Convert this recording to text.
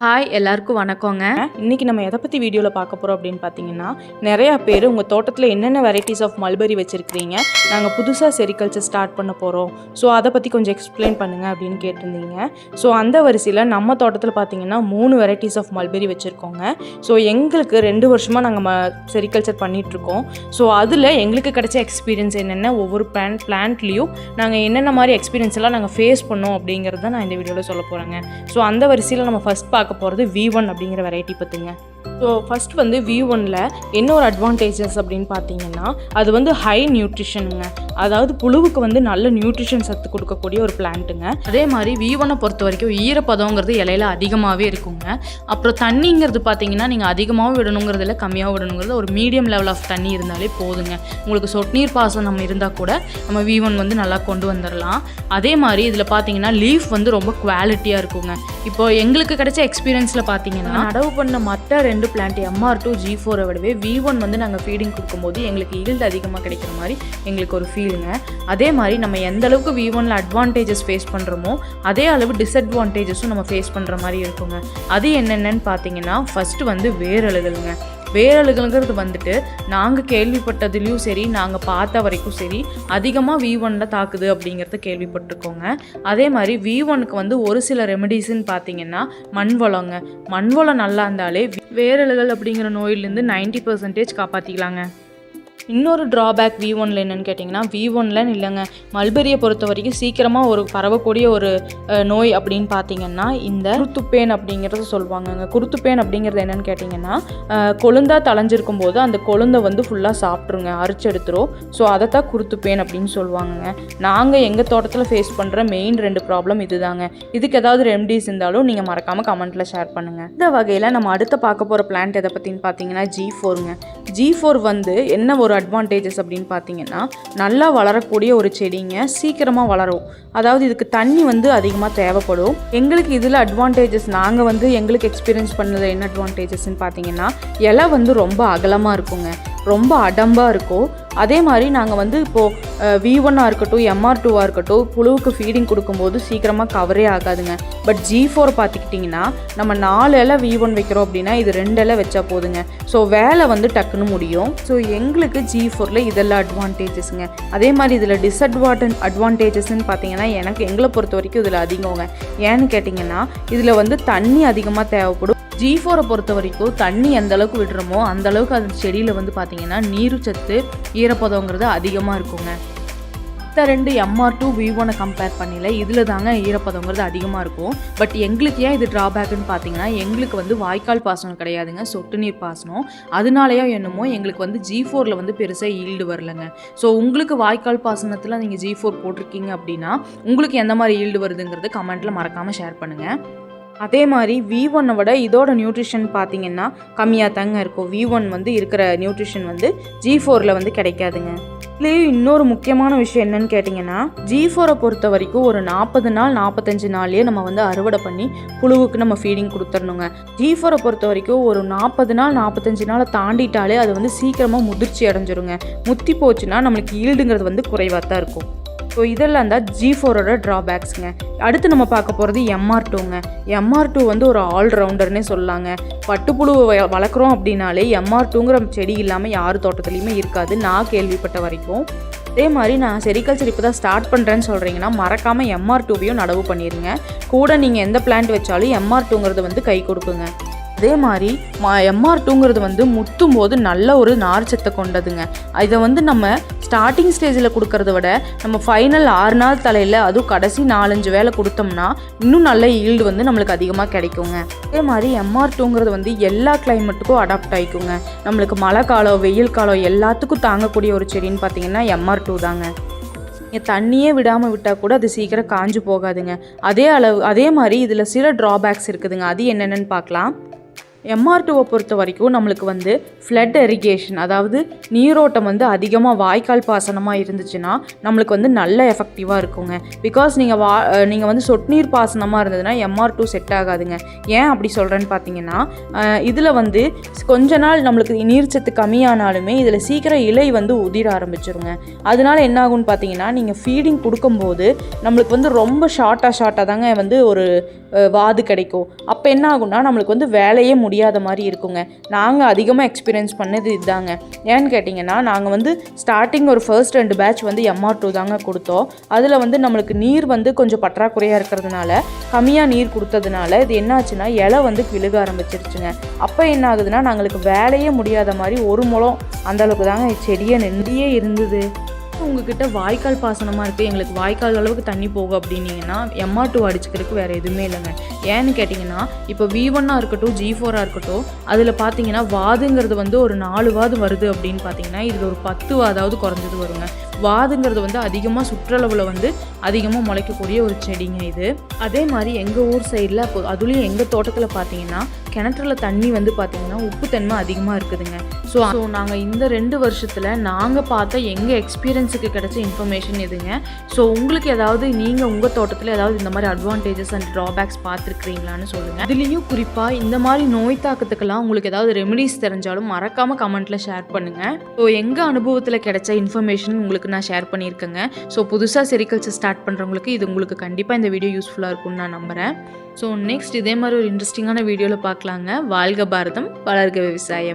Hi எல்லாருக்கும் வணக்கங்க. இன்றைக்கி நம்ம எதை பற்றி வீடியோவில் பார்க்க போகிறோம் அப்படின்னு பார்த்தீங்கன்னா நிறையா பேர் உங்கள் தோட்டத்தில் என்னென்ன வெரைட்டிஸ் ஆஃப் மல்பெரி வச்சுருக்கிறீங்க நாங்கள் புதுசாக செரிகல்ச்சர் ஸ்டார்ட் பண்ண போகிறோம் ஸோ அதை பற்றி கொஞ்சம் எக்ஸ்பிளைன் பண்ணுங்கள் அப்படின்னு கேட்டிருந்தீங்க. ஸோ அந்த வரிசையில் நம்ம தோட்டத்தில் பார்த்தீங்கன்னா மூணு வெரைட்டிஸ் ஆஃப் மல்பெரி வச்சுருக்கோங்க. ஸோ எங்களுக்கு ரெண்டு வருஷமாக நாங்கள் ம செரிகல்ச்சர் பண்ணிகிட்ருக்கோம் ஸோ அதில் எங்களுக்கு கிடைச்ச எக்ஸ்பீரியன்ஸ் என்னென்ன ஒவ்வொரு பிளான் பிளான்ட்லேயும் நாங்கள் என்னென்ன மாதிரி எக்ஸ்பீரியன்ஸ் எல்லாம் நாங்கள் ஃபேஸ் பண்ணோம் அப்படிங்கிறத நான் இந்த வீடியோவில் சொல்ல போகிறேங்க ஸோ அந்த வரிசையில் நம்ம ஃபஸ்ட் பார்க்க போகிறது வி ஒன் அப்படிங்கிற வெரைட்டி பற்றுங்க ஸோ ஃபஸ்ட் வந்து வி ஒனில் என்ன ஒரு அட்வான்டேஜஸ் அப்படின்னு பார்த்தீங்கன்னா அது வந்து ஹை நியூட்ரிஷனுங்க அதாவது புழுவுக்கு வந்து நல்ல நியூட்ரிஷன் சத்து கொடுக்கக்கூடிய ஒரு பிளான்ட்டுங்க அதே மாதிரி வீவனை பொறுத்த வரைக்கும் ஈரப்பதங்கிறது இலையில அதிகமாகவே இருக்குங்க. அப்புறம் தண்ணிங்கிறது பார்த்தீங்கன்னா நீங்கள் அதிகமாகவும் விடணுங்கிறது இல்லை கம்மியாகவும் விடணுங்கிறது ஒரு மீடியம் லெவல் ஆஃப் தண்ணி இருந்தாலே போதுங்க. உங்களுக்கு சொட்டு நீர் பாசனம் நம்ம இருந்தால் கூட நம்ம வீவன் வந்து நல்லா கொண்டு வந்துடலாம் அதே மாதிரி இதில் பார்த்தீங்கன்னா லீஃப் வந்து ரொம்ப குவாலிட்டியாக இருக்குங்க. இப்போ எங்களுக்கு கிடைச்ச எக்ஸ்பீரியன்ஸில் பார்த்தீங்கன்னா நடவு பண்ண மற்ற ரெண்டு பிளான்ட் எம்ஆர் டூ ஜி ஃபோரை விடவே வி ஒன் வந்து நாங்கள் ஃபீடிங் கொடுக்கும்போது எங்களுக்கு ஈல்டு அதிகமாக கிடைக்கிற மாதிரி எங்களுக்கு ஒரு ஃபீல் ஃபீலுங்க அதே மாதிரி நம்ம எந்த அளவுக்கு வி ஒனில் அட்வான்டேஜஸ் ஃபேஸ் பண்ணுறோமோ அதே அளவு டிஸ்அட்வான்டேஜஸும் நம்ம ஃபேஸ் பண்ணுற மாதிரி இருக்குங்க. அது என்னென்னன்னு பார்த்தீங்கன்னா ஃபஸ்ட்டு வந்து வேரழுகலுங்க. வேரழுகலுங்கிறது வந்துட்டு நாங்கள் கேள்விப்பட்டதுலேயும் சரி நாங்கள் பார்த்த வரைக்கும் சரி அதிகமாக வி ஒனில் தாக்குது அப்படிங்கிறத கேள்விப்பட்டிருக்கோங்க. அதே மாதிரி வி ஒனுக்கு வந்து ஒரு சில ரெமெடிஸ்ன்னு பார்த்தீங்கன்னா மண்வளங்க மண்வளம் நல்லா இருந்தாலே வேரழுகல் அப்படிங்கிற நோயிலேருந்து 90% பர்சன்டேஜ் காப்பாற்றிக்கலாங்க இன்னொரு ட்ராபேக் வி ஒனில் என்னென்னு கேட்டிங்கன்னா வி ஒன்ல இல்லைங்க. மல்பெரியை பொறுத்த வரைக்கும் சீக்கிரமாக ஒரு பரவக்கூடிய ஒரு நோய் அப்படின்னு பார்த்தீங்கன்னா இந்த குருத்துப்பேன் அப்படிங்கிறத சொல்லுவாங்கங்க. குருத்துப்பேன் அப்படிங்கிறது என்னென்னு கேட்டிங்கன்னா கொழுந்தா தளைஞ்சிருக்கும் போது அந்த கொழுந்தை வந்து ஃபுல்லாக சாப்பிட்ருங்க அரிச்செடுத்துரும் ஸோ அதைத்தான் குருத்துப்பேன் அப்படின்னு சொல்லுவாங்கங்க. நாங்கள் எங்கள் தோட்டத்தில் ஃபேஸ் பண்ணுற மெயின் ரெண்டு ப்ராப்ளம் இதுதாங்க. இதுக்கு ஏதாவது ரெமடிஸ் இருந்தாலும் நீங்கள் மறக்காமல் கமெண்ட்டில் ஷேர் பண்ணுங்கள் இந்த வகையில் நம்ம அடுத்த பார்க்க போகிற பிளான்ட் எதை பற்றின்னு பார்த்தீங்கன்னா ஜி ஃபோருங்க ஜி ஃபோர் வந்து என்ன ஒரு அட்வான்டேஜஸ் அப்படின்னு பார்த்தீங்கன்னா நல்லா வளரக்கூடிய ஒரு செடிங்க சீக்கிரமாக வளரும். அதாவது இதுக்கு தண்ணி வந்து அதிகமாக தேவைப்படும். எங்களுக்கு இதில் அட்வான்டேஜஸ் நாங்கள் வந்து எங்களுக்கு எக்ஸ்பீரியன்ஸ் பண்ணது என்ன அட்வான்டேஜஸ்ன்னு பார்த்தீங்கன்னா இலை வந்து ரொம்ப அகலமாக இருக்குங்க. ரொம்ப அடம்பாக இருக்கும். அதே மாதிரி நாங்கள் வந்து இப்போது வி ஒன்னாக இருக்கட்டும் எம்ஆர் டூவாக இருக்கட்டும் புழுவுக்கு ஃபீடிங் கொடுக்கும்போது சீக்கிரமாக கவரே ஆகாதுங்க. பட் ஜி ஃபோர் பார்த்துக்கிட்டிங்கன்னா நம்ம நாலு இலை வி ஒன் வைக்கிறோம் அப்படின்னா இது ரெண்டு இலை வச்சா போதுங்க. ஸோ வேலை வந்து டக்குன்னு முடியும். ஸோ எங்களுக்கு ஜி ஃபோரில் இதெல்லாம் அட்வான்டேஜஸ்ங்க அதே மாதிரி இதில் டிஸ்அட்வான்டன் அட்வான்டேஜஸ்ன்னு பார்த்தீங்கன்னா எனக்கு எங்களை பொறுத்த வரைக்கும் இதில் அதிகங்க ஏன்னு கேட்டிங்கன்னா இதில் வந்து தண்ணி அதிகமாக தேவைப்படும். ஜி ஃபோரை பொறுத்த வரைக்கும் தண்ணி எந்த அளவுக்கு விடுறோமோ அந்த அளவுக்கு அந்த செடியில் வந்து பார்த்தீங்கன்னா நீருச்சத்து ஈரப்பதங்கிறது அதிகமாக இருக்குங்க. மற்ற ரெண்டு எம்ஆர் டூ விவோனை கம்பேர் பண்ணல இதில் தாங்க ஈரப்பதங்கிறது அதிகமாக இருக்கும். பட் எங்களுக்கு ஏன் இது ட்ராபேக்குன்னு பார்த்தீங்கன்னா எங்களுக்கு வந்து வாய்க்கால் பாசனம் கிடையாதுங்க சொட்டு நீர் பாசனம். அதனாலேயோ என்னமோ எங்களுக்கு வந்து ஜி ஃபோரில் வந்து பெருசாக ஈல்டு வரலங்க. ஸோ உங்களுக்கு வாய்க்கால் பாசனத்தில் நீங்கள் ஜி ஃபோர் போட்டிருக்கீங்க அப்படின்னா உங்களுக்கு எந்த மாதிரி ஈல்டு வருதுங்கிறது கமெண்ட்டில் மறக்காமல் ஷேர் பண்ணுங்கள் அதே மாதிரி வி ஒன்னை விட இதோட நியூட்ரிஷன் பார்த்தீங்கன்னா கம்மியாக தாங்க இருக்கும். வி ஒன் வந்து இருக்கிற நியூட்ரிஷன் வந்து ஜி ஃபோரில் வந்து கிடைக்காதுங்க. இதுலேயும் இன்னொரு முக்கியமான விஷயம் என்னன்னு கேட்டிங்கன்னா ஜி ஃபோரை பொறுத்த வரைக்கும் ஒரு நாற்பது நாள் நாற்பத்தஞ்சு நாள்லேயே நம்ம வந்து அறுவடை பண்ணி புழுவுக்கு நம்ம ஃபீடிங் கொடுத்துடணுங்க. ஜி ஃபோரை பொறுத்த வரைக்கும் ஒரு நாற்பது நாள் நாற்பத்தஞ்சு நாளை தாண்டிட்டாலே அது வந்து சீக்கிரமாக முதிர்ச்சி அடைஞ்சிருங்க. முத்தி போச்சுன்னா நம்மளுக்கு ஈல்டுங்கிறது வந்து குறைவாக தான் இருக்கும். ஸோ இதெல்லாம் தான் ஜி ஃபோரோட ட்ராபேக்ஸுங்க அடுத்து நம்ம பார்க்க போகிறது எம்ஆர் டூங்க எம்ஆர் டூ வந்து ஒரு ஆல்ரவுண்டர்னே சொல்லாங்க. பட்டுப்புழு வ- வளர்க்குறோம் அப்படின்னாலே எம்ஆர் டூங்கிற செடி இல்லாமல் யார் தோட்டத்துலையுமே இருக்காது. நான் கேள்விப்பட்ட வரைக்கும். அதே மாதிரி நான் செரிகல்ச்சர் இப்போ தான் ஸ்டார்ட் பண்ணுறேன்னு சொல்கிறீங்கன்னா மறக்காமல் எம்ஆர் டூவையும் நடவு பண்ணிடுங்க கூட நீங்கள் எந்த பிளான்ட் வச்சாலும் எம்ஆர் டூங்கிறது வந்து கை கொடுக்குங்க. அதே மாதிரி மா எம்ஆர் டூங்கிறது வந்து முத்தும் போது நல்ல ஒரு நார்ச்சத்தை கொண்டதுங்க. இதை வந்து நம்ம ஸ்டார்டிங் ஸ்டேஜில் கொடுக்கறத விட நம்ம ஃபைனல் ஆறு நாள் தலையில் அதுவும் கடைசி நாலஞ்சு வேலை கொடுத்தோம்னா இன்னும் நல்ல ஈல்டு வந்து நம்மளுக்கு அதிகமாக கிடைக்குங்க. அதே மாதிரி எம்ஆர் டூங்கிறது வந்து எல்லா கிளைமேட்டுக்கும் அடாப்ட் ஆகிக்குங்க நம்மளுக்கு மழை காலம் வெயில் காலம் எல்லாத்துக்கும் தாங்கக்கூடிய ஒரு செடின்னு பார்த்தீங்கன்னா எம்ஆர் டூ தாங்க. நீங்கள் தண்ணியே விடாமல் விட்டால் கூட அது சீக்கிரம் காஞ்சு போகாதுங்க. அதே அளவு அதே மாதிரி இதில் சில ட்ராபேக்ஸ் இருக்குதுங்க. அது என்னென்னு பார்க்கலாம். எம்ஆர்டிஓ பொறுத்த வரைக்கும் நம்மளுக்கு வந்து ஃப்ளட் எரிகேஷன் அதாவது நீரோட்டம் வந்து அதிகமாக வாய்க்கால் பாசனமாக இருந்துச்சுன்னா நம்மளுக்கு வந்து நல்ல எஃபெக்டிவாக இருக்குங்க. பிகாஸ் நீங்கள் வா நீங்கள் வந்து சொட்டு நீர் பாசனமாக இருந்ததுன்னா எம்ஆர் டூ செட் ஆகாதுங்க. ஏன் அப்படி சொல்கிறேன்னு பார்த்தீங்கன்னா இதில் வந்து கொஞ்ச நாள் நம்மளுக்கு நீர்ச்சத்து கம்மியானாலுமே இதில் சீக்கிரம் இலை வந்து உதிர ஆரம்பிச்சிருங்க. அதனால என்ன ஆகும்னு பார்த்தீங்கன்னா நீங்கள் ஃபீடிங் கொடுக்கும்போது நம்மளுக்கு வந்து ரொம்ப ஷார்ட்டாக ஷார்ட்டாக தாங்க வந்து ஒரு வாது கிடைக்கும். அப்போ என்ன ஆகும்னா நம்மளுக்கு வந்து வேலையே முடியாத மாதிரி இருக்குங்க. நாங்கள் அதிகமாக எக்ஸ்பீரியன்ஸ் பண்ணது இதுதாங்க ஏன்னு கேட்டிங்கன்னா நாங்கள் வந்து ஸ்டார்டிங் ஒரு ஃபர்ஸ்ட் ரெண்டு பேட்ச் வந்து எம்ஆர் டூ தாங்க கொடுத்தோம். அதில் வந்து நம்மளுக்கு நீர் வந்து கொஞ்சம் பற்றாக்குறையாக இருக்கிறதுனால கம்மியாக நீர் கொடுத்ததுனால இது என்னாச்சுன்னா இலை வந்து விழுக ஆரம்பிச்சிருச்சுங்க. அப்போ என்ன ஆகுதுன்னா நாங்களுக்கு வேலையே முடியாத மாதிரி ஒரு முளம் அந்தளவுக்கு தாங்க செடியை நின்றியே இருந்தது. உங்ககிட்ட வாய்க்கால் பாசனமாக இருக்குது எங்களுக்கு வாய்க்கால் அளவுக்கு தண்ணி போகும் அப்படின்னீங்கன்னா எம்ஆர் டூ அடிச்சுக்கிறதுக்கு வேறு எதுவுமே இல்லைங்க. ஏன்னு கேட்டிங்கன்னா இப்போ வி ஒன்னாக இருக்கட்டும் ஜி ஃபோராக இருக்கட்டும் அதில் பார்த்தீங்கன்னா வாதுங்கிறது வந்து ஒரு நாலு வாது வருது அப்படின்னு பார்த்தீங்கன்னா இதில் ஒரு பத்து வாதாவது குறைஞ்சது வருங்க. வாதுங்கிறது வந்து அதிகமாக சுற்றளவில் வந்து அதிகமாக முளைக்கக்கூடிய ஒரு செடிங்க இது. அதே மாதிரி எங்கள் ஊர் சைடில் இப்போ அதுலேயும் எங்கள் தோட்டத்தில் பார்த்தீங்கன்னா கிணற்றுல தண்ணி வந்து பார்த்தீங்கன்னா உப்புத்தன்மை அதிகமாக இருக்குதுங்க. ஸோ ஸோ நாங்கள் இந்த ரெண்டு வருஷத்தில் நாங்கள் பார்த்த எங்கள் எக்ஸ்பீரியன்ஸுக்கு கிடைச்ச இன்ஃபர்மேஷன் எதுங்க? ஸோ உங்களுக்கு ஏதாவது நீங்கள் உங்கள் தோட்டத்தில் ஏதாவது இந்த மாதிரி அட்வான்டேஜஸ் அண்ட் ட்ராபேக்ஸ் பார்த்துருக்குறீங்களான்னு சொல்லுங்கள் இதுலேயும் குறிப்பாக இந்த மாதிரி நோய் தாக்கத்துக்கெல்லாம் உங்களுக்கு ஏதாவது ரெமெடிஸ் தெரிஞ்சாலும் மறக்காமல் கமெண்ட்டில் ஷேர் பண்ணுங்கள் ஸோ எங்கள் அனுபவத்தில் கிடைச்ச இன்ஃபர்மேஷன் உங்களுக்கு உங்களுக்கு நான் ஷேர் பண்ணியிருக்கேங்க. ஸோ புதுசாக செரிகல்ச்சர் ஸ்டார்ட் பண்ணுறவங்களுக்கு இது உங்களுக்கு கண்டிப்பாக இந்த வீடியோ யூஸ்ஃபுல்லாக இருக்கும்னு நான் நம்புகிறேன் ஸோ நெக்ஸ்ட் இதே மாதிரி ஒரு இன்ட்ரெஸ்டிங்கான வீடியோவில் பார்க்கலாங்க. வாழ்க பாரதம் வளர்க விவசாயம்.